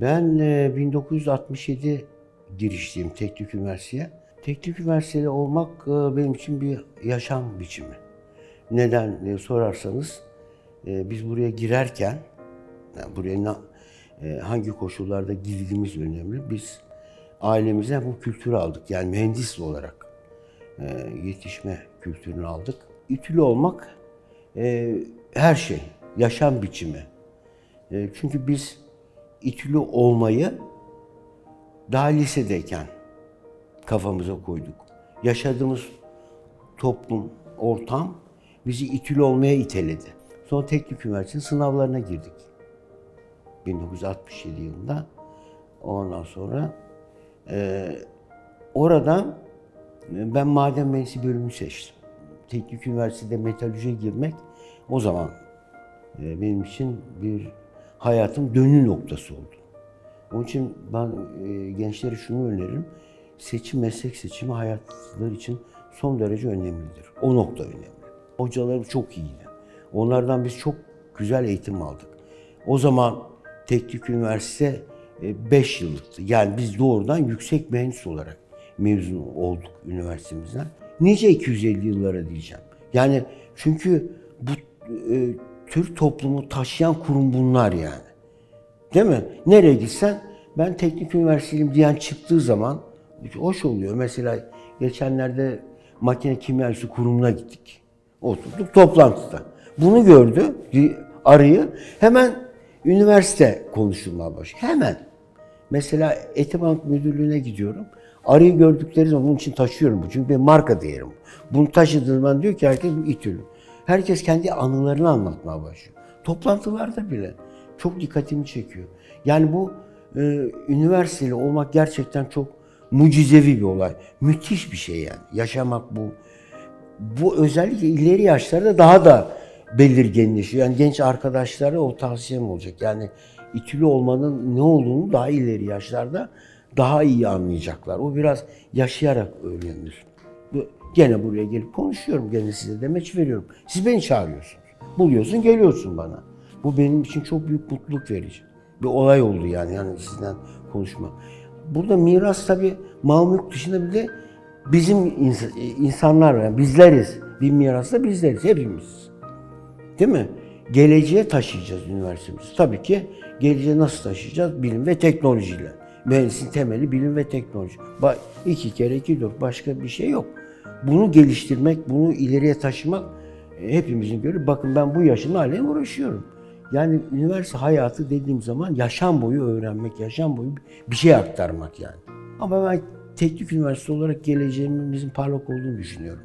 Ben e, 1967 girişliyim Teknik Üniversitesi'ye. Teknik Üniversiteli olmak e, benim için bir yaşam biçimi. Neden diye sorarsanız e, biz buraya girerken, yani buraya e, hangi koşullarda girdiğimiz önemli. Biz ailemizden bu kültürü aldık. Yani mühendis olarak e, yetişme kültürünü aldık. İTÜ'lü olmak e, her şey, yaşam biçimi. E, çünkü biz İTÜ'lü olmayı daha lisedeyken kafamıza koyduk. Yaşadığımız toplum, ortam bizi İTÜ'lü olmaya iteledi. Sonra Teknik Üniversitesi'nin sınavlarına girdik. 1967 yılında. Ondan sonra e, oradan e, ben maden mühendisliği bölümünü seçtim. Teknik Üniversitede metalürjiye girmek o zaman e, benim için bir hayatın dönüm noktası oldu. Onun için ben e, gençlere şunu öneririm. Seçim, meslek seçimi hayatları için son derece önemlidir. O nokta önemli. Hocalarım çok iyiydi. Onlardan biz çok güzel eğitim aldık. O zaman Teknik Üniversite 5 yıllıktı. Yani biz doğrudan yüksek mühendis olarak mezun olduk üniversitemizden. Nice 250 yıllara diyeceğim. Yani çünkü bu e, Türk toplumu taşıyan kurum bunlar yani. Değil mi? Nereye gitsen ben teknik üniversiteyim diyen çıktığı zaman hoş oluyor. Mesela geçenlerde makine kimyası kurumuna gittik. Oturduk toplantıda. Bunu gördü arıyı. Hemen üniversite konuşulmaya başladı. Hemen. Mesela Etibank Müdürlüğü'ne gidiyorum. Arıyı gördükleri zaman bunun için taşıyorum. Çünkü benim marka değerim. Bunu taşıdığım zaman diyor ki herkes bu İTÜ'lü. Herkes kendi anılarını anlatmaya başlıyor. Toplantılarda bile çok dikkatimi çekiyor. Yani bu e, üniversiteli olmak gerçekten çok mucizevi bir olay. Müthiş bir şey yani. Yaşamak bu. Bu özellikle ileri yaşlarda daha da belirginleşiyor. Yani genç arkadaşlara o tavsiyem olacak. Yani itülü olmanın ne olduğunu daha ileri yaşlarda daha iyi anlayacaklar. O biraz yaşayarak öğrenilir. Gene buraya gelip konuşuyorum. Gene size demeç veriyorum. Siz beni çağırıyorsunuz. Buluyorsun, geliyorsun bana. Bu benim için çok büyük mutluluk verici. Bir olay oldu yani, yani sizden konuşma. Burada miras tabii mal mülk dışında bir de bizim ins- insanlar var. Yani bizleriz. Bir mirasta bizleriz. Hepimiz. Değil mi? Geleceğe taşıyacağız üniversitemizi. Tabii ki geleceğe nasıl taşıyacağız? Bilim ve teknolojiyle. Mühendisin temeli bilim ve teknoloji. Bak iki kere iki dört başka bir şey yok. Bunu geliştirmek, bunu ileriye taşımak e, hepimizin görevi. Bakın ben bu yaşımda halen uğraşıyorum. Yani üniversite hayatı dediğim zaman yaşam boyu öğrenmek, yaşam boyu bir şey aktarmak yani. Ama ben teknik üniversite olarak geleceğimizin parlak olduğunu düşünüyorum.